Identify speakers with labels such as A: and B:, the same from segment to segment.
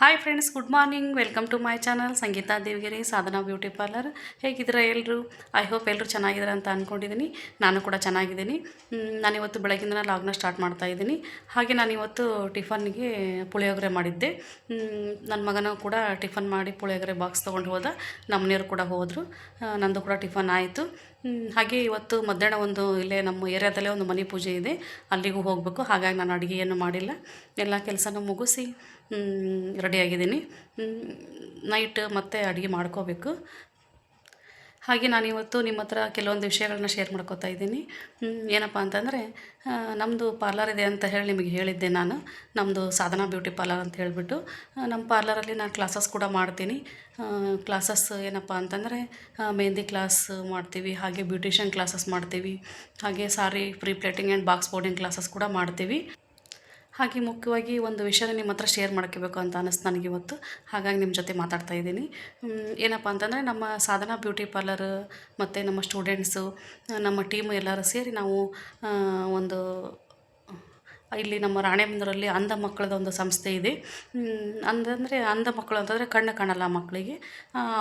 A: Hi friends good morning welcome to my channel Sangeetha Devagiri Sadhana beauty parlour ಹೇಗಿದ್ದೀರಾ ಎಲ್ಲರೂ I hope ಎಲ್ಲರೂ ಚೆನ್ನಾಗಿದ್ದಾರೆ ಅಂತ ಅಂದ್ಕೊಂಡಿದ್ದೀನಿ ನಾನು ಕೂಡ ಚೆನ್ನಾಗಿದ್ದೀನಿ. ನಾನಿವತ್ತು ಬೆಳಗಿಂದ ಲಾಗ್ನ ಸ್ಟಾರ್ಟ್ ಮಾಡ್ತಾ ಇದ್ದೀನಿ. ಹಾಗೆ ನಾನಿವತ್ತು ಟಿಫನ್ಗೆ ಪುಳಿಯೋಗರೆ ಮಾಡಿದ್ದೆ. ನನ್ನ ಮಗನೂ ಕೂಡ ಟಿಫನ್ ಮಾಡಿ ಪುಳಿಯೋಗರೆ ಬಾಕ್ಸ್ ತೊಗೊಂಡು ಹೋದ. ನಮ್ಮನೆಯವರು ಕೂಡ ಹೋದರು. ನಂದು ಕೂಡ ಟಿಫನ್ ಆಯಿತು. ಹಾಗೆ ಇವತ್ತು ಮಧ್ಯಾಹ್ನ ಒಂದು ಇಲ್ಲೇ ನಮ್ಮ ಏರಿಯಾದಲ್ಲೇ ಒಂದು ಮನೆ ಪೂಜೆ ಇದೆ. ಅಲ್ಲಿಗೂ ಹೋಗಬೇಕು. ಹಾಗಾಗಿ ನಾನು ಅಡುಗೆಯನ್ನು ಮಾಡಿಲ್ಲ. ಎಲ್ಲ ಕೆಲಸನೂ ಮುಗಿಸಿ ರೆಡಿಯಾಗಿದ್ದೀನಿ ನೈಟ್ ಮತ್ತೆ ಅಡುಗೆ ಮಾಡ್ಕೋಬೇಕು. ಹಾಗೆ ನಾನು ಇವತ್ತು ನಿಮ್ಮ ಹತ್ರ ಕೆಲವೊಂದು ವಿಷಯಗಳನ್ನ ಶೇರ್ ಮಾಡ್ಕೋತಾ ಇದ್ದೀನಿ. ಏನಪ್ಪ ಅಂತಂದರೆ ನಮ್ಮದು ಪಾರ್ಲರ್ ಇದೆ ಅಂತ ಹೇಳಿ ನಿಮಗೆ ಹೇಳಿದ್ದೆ ನಾನು. ನಮ್ಮದು ಸಾಧನಾ ಬ್ಯೂಟಿ ಪಾರ್ಲರ್ ಅಂತ ಹೇಳಿಬಿಟ್ಟು ನಮ್ಮ ಪಾರ್ಲರಲ್ಲಿ ನಾನು ಕ್ಲಾಸಸ್ ಕೂಡ ಮಾಡ್ತೀನಿ. ಕ್ಲಾಸಸ್ ಏನಪ್ಪ ಅಂತಂದರೆ ಮೆಹಂದಿ ಕ್ಲಾಸ್ ಮಾಡ್ತೀವಿ, ಹಾಗೆ ಬ್ಯೂಟಿಷಿಯನ್ ಕ್ಲಾಸಸ್ ಮಾಡ್ತೀವಿ, ಹಾಗೆ sari pre pleating and box boarding classes ಕೂಡ ಮಾಡ್ತೀವಿ. ಹಾಗೆ ಮುಖ್ಯವಾಗಿ ಒಂದು ವಿಷಯನ ನಿಮ್ಮ ಹತ್ರ ಶೇರ್ ಮಾಡ್ಕೋಬೇಕು ಅಂತ ಅನ್ನಿಸ್ತು ನನಗಿವತ್ತು ಹಾಗಾಗಿ ನಿಮ್ಮ ಜೊತೆ ಮಾತಾಡ್ತಾ ಇದ್ದೀನಿ. ಏನಪ್ಪ ಅಂತಂದರೆ ನಮ್ಮ ಸಾಧನಾ ಬ್ಯೂಟಿ ಪಾರ್ಲರ್ ಮತ್ತು ನಮ್ಮ ಸ್ಟೂಡೆಂಟ್ಸು ನಮ್ಮ ಟೀಮ್ ಎಲ್ಲರೂ ಸೇರಿ ನಾವು ಒಂದು, ಇಲ್ಲಿ ನಮ್ಮ ರಾಣೆಬೆನ್ನೂರಲ್ಲಿ ಅಂಧ ಮಕ್ಕಳದ ಒಂದು ಸಂಸ್ಥೆ ಇದೆ. ಅಂತಂದರೆ ಅಂಧ ಮಕ್ಕಳು ಅಂತಂದರೆ ಕಣ್ಣು ಕಾಣಲ್ಲ ಮಕ್ಕಳಿಗೆ.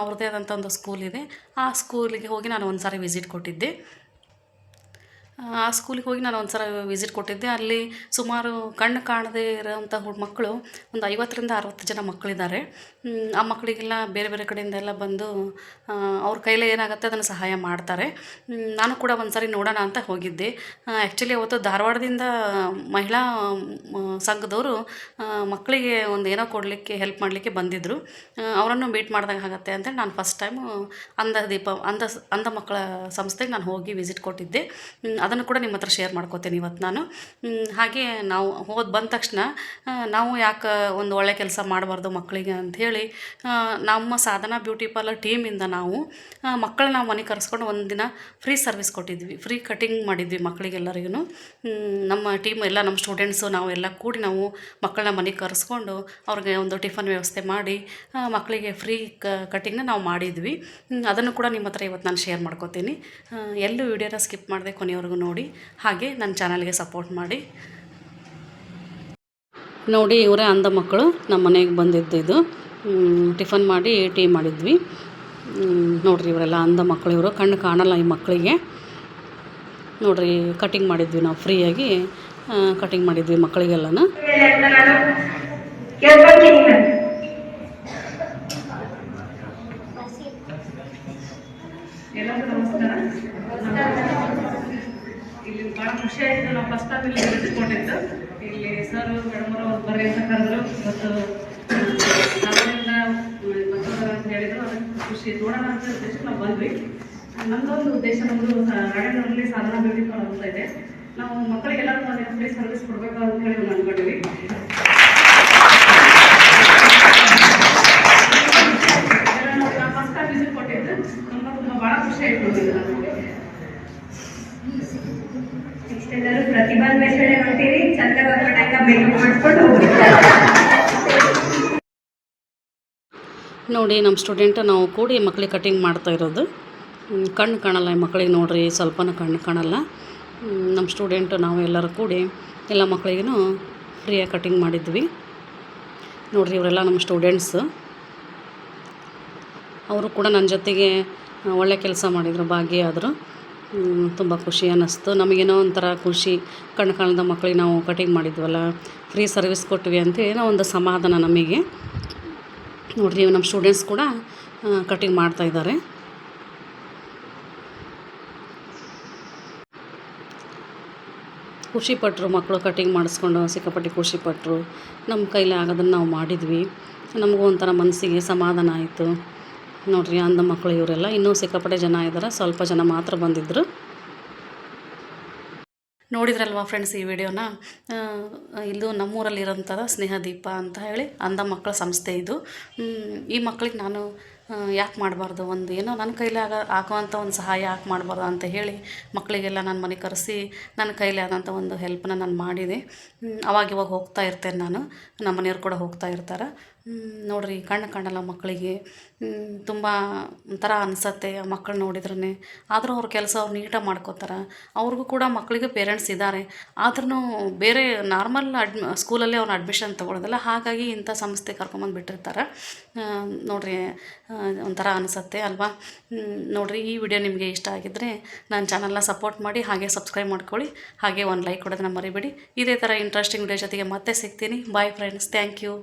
A: ಅವ್ರದ್ದೇ ಆದಂಥ ಒಂದು ಸ್ಕೂಲ್ ಇದೆ. ಆ ಸ್ಕೂಲಿಗೆ ಹೋಗಿ ನಾನು ಒಂದು ಸಾರಿ ವಿಸಿಟ್ ಕೊಟ್ಟಿದ್ದೆ. ಆ ಸ್ಕೂಲಿಗೆ ಹೋಗಿ ನಾನು ಒಂದು ಸಲ ವಿಸಿಟ್ ಕೊಟ್ಟಿದ್ದೆ. ಅಲ್ಲಿ ಸುಮಾರು ಕಣ್ಣು ಕಾಣದೇ ಇರೋವಂಥ ಹುಡು ಮಕ್ಕಳು, ಒಂದು ಐವತ್ತರಿಂದ ಅರವತ್ತು ಜನ ಮಕ್ಕಳಿದ್ದಾರೆ. ಆ ಮಕ್ಕಳಿಗೆಲ್ಲ ಬೇರೆ ಬೇರೆ ಕಡೆಯಿಂದ ಎಲ್ಲ ಬಂದು ಅವ್ರ ಕೈಲೇ ಏನಾಗುತ್ತೆ ಅದನ್ನು ಸಹಾಯ ಮಾಡ್ತಾರೆ. ನಾನು ಕೂಡ ಒಂದು ಸಾರಿ ನೋಡೋಣ ಅಂತ ಹೋಗಿದ್ದೆ. ಆ್ಯಕ್ಚುಲಿ ಅವತ್ತು ಧಾರವಾಡದಿಂದ ಮಹಿಳಾ ಸಂಘದವರು ಮಕ್ಕಳಿಗೆ ಒಂದು ಏನೋ ಕೊಡಲಿಕ್ಕೆ ಹೆಲ್ಪ್ ಮಾಡಲಿಕ್ಕೆ ಬಂದಿದ್ದರು ಅವರನ್ನು ಮೀಟ್ ಮಾಡ್ದಂಗೆ ಆಗುತ್ತೆ ಅಂತೇಳಿ ನಾನು ಫಸ್ಟ್ ಟೈಮು ಅಂಧ ದೀಪ, ಅಂಧ ಅಂಧ ಮಕ್ಕಳ ಸಂಸ್ಥೆಗೆ ನಾನು ಹೋಗಿ ವಿಸಿಟ್ ಕೊಟ್ಟಿದ್ದೆ. ಅದನ್ನು ಕೂಡ ನಿಮ್ಮ ಹತ್ರ ಶೇರ್ ಮಾಡ್ಕೋತೀನಿ ಇವತ್ತು ನಾನು. ಹಾಗೆ ನಾವು ಹೋದ ಬಂದ ತಕ್ಷಣ ನಾವು ಯಾಕೆ ಒಂದು ಒಳ್ಳೆ ಕೆಲಸ ಮಾಡಬಾರ್ದು ಮಕ್ಕಳಿಗೆ ಅಂಥೇಳಿ ನಮ್ಮ ಸಾಧನಾ ಬ್ಯೂಟಿ ಪಾರ್ಲರ್ ಟೀಮಿಂದ ನಾವು ಮಕ್ಕಳನ್ನ ಮನೆ ಕರೆಸ್ಕೊಂಡು ಒಂದು ದಿನ ಫ್ರೀ ಸರ್ವಿಸ್ ಕೊಟ್ಟಿದ್ವಿ. ಫ್ರೀ ಕಟಿಂಗ್ ಮಾಡಿದ್ವಿ ಮಕ್ಕಳಿಗೆಲ್ಲರಿಗೂ ನಮ್ಮ ಟೀಮ್ ಎಲ್ಲ, ನಮ್ಮ ಸ್ಟೂಡೆಂಟ್ಸು ನಾವೆಲ್ಲ ಕೂಡಿ ನಾವು ಮಕ್ಕಳನ್ನ ಮನೆಗೆ ಕರೆಸ್ಕೊಂಡು ಅವ್ರಿಗೆ ಒಂದು ಟಿಫನ್ ವ್ಯವಸ್ಥೆ ಮಾಡಿ ಮಕ್ಕಳಿಗೆ ಫ್ರೀ ಕ ಕಟಿಂಗ್ನ ನಾವು ಮಾಡಿದ್ವಿ. ಅದನ್ನು ಕೂಡ ನಿಮ್ಮ ಹತ್ರ ಇವತ್ತು ನಾನು ಶೇರ್ ಮಾಡ್ಕೋತೀನಿ. ಎಲ್ಲೂ ವಿಡಿಯೋನ ಸ್ಕಿಪ್ ಮಾಡಿದೆ ಕೊನೆಯವರೆಗೂ ನೋಡಿ ಹಾಗೆ ನನ್ನ ಚಾನಲ್ಗೆ ಸಪೋರ್ಟ್ ಮಾಡಿ. ನೋಡಿ ಇವರೇ ಅಂಧ ಮಕ್ಕಳು ನಮ್ಮ ಮನೆಗೆ ಬಂದಿದ್ದು ಇದು. ಟಿಫನ್ ಮಾಡಿ ಟೀ ಮಾಡಿದ್ವಿ. ನೋಡಿರಿ ನೋಡ್ರಿ ಇವರೆಲ್ಲ ಅಂಧ ಮಕ್ಕಳು ಇವರು ಕಣ್ಣು ಕಾಣಲ್ಲ ಈ ಮಕ್ಕಳಿಗೆ. ನೋಡ್ರಿ ಕಟಿಂಗ್ ಮಾಡಿದ್ವಿ ನಾವು ಫ್ರೀಯಾಗಿ. ಕಟಿಂಗ್ ಮಾಡಿದ್ವಿ ಮಕ್ಕಳಿಗೆಲ್ಲನ
B: ಅಂತ ನಾನು ಕೇಳ್ಕೊಳ್ತೀನಿ ನಾನು
C: ಎಲ್ಲರಿಗೂ ನಮಸ್ಕಾರ ಇಲ್ಲಿ ಭಾಳ ಖುಷಿ ಆಯಿತು ನಾವು ಫಸ್ಟ್ ಟೈಮ್ ಇಲ್ಲಿ ಇಲ್ಲಿ ಸರ್ ಮೇಡಮರು ಅವ್ರು ಬರ್ರಿ ಅಂತ ಕರೆದ್ರು. ಬರ್ತಾರೆ ಅಂತ ಹೇಳಿದ್ರು. ಅದಕ್ಕೆ ಖುಷಿ. ನೋಡೋಣ ಅಂತ ಉದ್ದೇಶ ನಾವು ಬಂದ್ವಿ. ನಮ್ಮದೊಂದು ಉದ್ದೇಶ ನಮ್ಮದು ರಾಣೆಬೆನ್ನೂರಲ್ಲಿ ಸಾಧನ ಬ್ಯೂಟಿ ಹೋಗ್ತಾ ಇದೆ. ನಾವು ಮಕ್ಕಳಿಗೆಲ್ಲರೂ ಒಂದು ಫ್ರೀ ಸರ್ವಿಸ್ ಕೊಡಬೇಕು ಅಂತ ಹೇಳಿ ಅಂದ್ಕೊಂಡಿವಿ ನಾನು ಫಸ್ಟ್ ಟೈಮ್ ವಿಸಿಟ್ ಕೊಟ್ಟಿದ್ದು ತುಂಬ ತುಂಬ ಭಾಳ ಖುಷಿ ಆಯಿತು ನಮಗೆ
B: ನೆಕ್ಸ್ಟ್
A: ನೋಡಿ, ನಮ್ಮ ಸ್ಟೂಡೆಂಟ್ ನಾವು ಕೂಡಿ ಮಕ್ಳಿಗೆ ಕಟಿಂಗ್ ಮಾಡ್ತಾ ಇರೋದು. ಕಣ್ಣು ಕಾಣಲ್ಲ ಮಕ್ಳಿಗೆ ನೋಡ್ರಿ, ಸ್ವಲ್ಪನೂ ಕಣ್ಣು ಕಾಣಲ್ಲ. ನಮ್ಮ ಸ್ಟೂಡೆಂಟ್ ನಾವು ಎಲ್ಲರೂ ಕೂಡಿ ಎಲ್ಲ ಮಕ್ಕಳಿಗೂ ಫ್ರೀಯಾಗಿ ಕಟಿಂಗ್ ಮಾಡಿದ್ವಿ. ನೋಡ್ರಿ, ಇವರೆಲ್ಲ ನಮ್ಮ ಸ್ಟೂಡೆಂಟ್ಸ್. ಅವರು ಕೂಡ ನನ್ನ ಜೊತೆಗೆ ಒಳ್ಳೆ ಕೆಲಸ ಮಾಡಿದರು, ಭಾಗಿಯಾದರು. ತುಂಬ ಖುಷಿ ಅನ್ನಿಸ್ತು. ನಮಗೇನೋ ಒಂಥರ ಖುಷಿ. ಕಣ್ಣು ಕಾಣದ ಮಕ್ಕಳಿಗೆ ನಾವು ಕಟಿಂಗ್ ಮಾಡಿದ್ವಲ್ಲ, ಫ್ರೀ ಸರ್ವಿಸ್ ಕೊಟ್ವಿ ಅಂತ ಏನೋ ಒಂದು ಸಮಾಧಾನ ನಮಗೆ. ನೋಡಿರಿ ನಮ್ಮ ಸ್ಟೂಡೆಂಟ್ಸ್ ಕೂಡ ಕಟಿಂಗ್ ಮಾಡ್ತಾ ಇದ್ದಾರೆ. ಖುಷಿಪಟ್ಟರು ಮಕ್ಕಳು ಕಟಿಂಗ್ ಮಾಡಿಸ್ಕೊಂಡು, ಸಿಕ್ಕಾಪಟ್ಟೆ ಖುಷಿಪಟ್ಟರು ನಮ್ಮ ಕೈಲಿ ಆಗೋದನ್ನು ನಾವು ಮಾಡಿದ್ವಿ. ನಮಗೂ ಒಂಥರ ಮನಸ್ಸಿಗೆ ಸಮಾಧಾನ ಆಯಿತು. ನೋಡ್ರಿ ಅಂದ ಮಕ್ಕಳು ಇವರೆಲ್ಲ. ಇನ್ನೂ ಸಿಕ್ಕಾಪಟ್ಟೆ ಜನ ಇದ್ದಾರೆ ಸ್ವಲ್ಪ ಜನ ಮಾತ್ರ ಬಂದಿದ್ದರು ನೋಡಿದ್ರಲ್ವಾ ಫ್ರೆಂಡ್ಸ್ ಈ ವಿಡಿಯೋನ? ಇದು ನಮ್ಮೂರಲ್ಲಿರೋಂಥದ್ದು ಸ್ನೇಹದೀಪ ಅಂತ ಹೇಳಿ ಅಂಧ ಮಕ್ಕಳ ಸಂಸ್ಥೆ ಇದು. ಈ ಮಕ್ಕಳಿಗೆ ನಾನು ಯಾಕೆ ಮಾಡಬಾರ್ದು? ಒಂದು ಏನೋ ನನ್ನ ಕೈಲಿ ಆಗ ಆಗುವಂಥ ಒಂದು ಸಹಾಯ ಯಾಕೆ ಮಾಡಬಾರ್ದು ಅಂತ ಹೇಳಿ ಮಕ್ಕಳಿಗೆಲ್ಲ ನಾನು ಮನೆ ಕರೆಸಿ ನನ್ನ ಕೈಲಿ ಆದಂಥ ಒಂದು ಹೆಲ್ಪ್ನ ನಾನು ಮಾಡಿದೆ. ಅವಾಗ ಇವಾಗ ಹೋಗ್ತಾ ಇರ್ತೇನೆ ನಾನು. ನಮ್ಮ ಮನೆಯವ್ರು ಕೂಡ ಹೋಗ್ತಾ ಇರ್ತಾರೆ. ನೋಡ್ರಿ, ಕಣ್ಣು ಕಾಣಲ್ಲ ಮಕ್ಕಳಿಗೆ ತುಂಬ ಒಂಥರ ಅನಿಸತ್ತೆ ಮಕ್ಕಳು ನೋಡಿದ್ರೇ ಆದರೂ ಅವ್ರ ಕೆಲಸ ಅವ್ರು ನೀಟಾಗಿ ಮಾಡ್ಕೋತಾರೆ. ಅವ್ರಿಗೂ ಕೂಡ ಮಕ್ಕಳಿಗೆ ಪೇರೆಂಟ್ಸ್ ಇದ್ದಾರೆ ಆದ್ರೂ ಬೇರೆ ನಾರ್ಮಲ್ ಅಡ್ಮಿ ಸ್ಕೂಲಲ್ಲೇ ಅವ್ರನ್ನ ಅಡ್ಮಿಷನ್ ತೊಗೊಳೋದಿಲ್ಲ, ಹಾಗಾಗಿ ಇಂಥ ಸಂಸ್ಥೆ ಕರ್ಕೊಂಬಂದು ಬಿಟ್ಟಿರ್ತಾರೆ. ನೋಡ್ರಿ ಒಂಥರ ಅನಿಸುತ್ತೆ ಅಲ್ವಾ? ನೋಡಿರಿ, ಈ ವಿಡಿಯೋ ನಿಮಗೆ ಇಷ್ಟ ಆಗಿದ್ದರೆ ನನ್ನ ಚಾನಲ್ನ ಸಪೋರ್ಟ್ ಮಾಡಿ, ಹಾಗೆ ಸಬ್ಸ್ಕ್ರೈಬ್ ಮಾಡ್ಕೊಳ್ಳಿ, ಹಾಗೆ ಒಂದು ಲೈಕ್ ಕೊಡೋದನ್ನ ಮರಿಬೇಡಿ. ಇದೇ ಥರ ಇಂಟ್ರೆಸ್ಟಿಂಗ್ ವಿಡಿಯೋ ಜೊತೆಗೆ ಮತ್ತೆ ಸಿಗ್ತೀನಿ. Bye friends thank you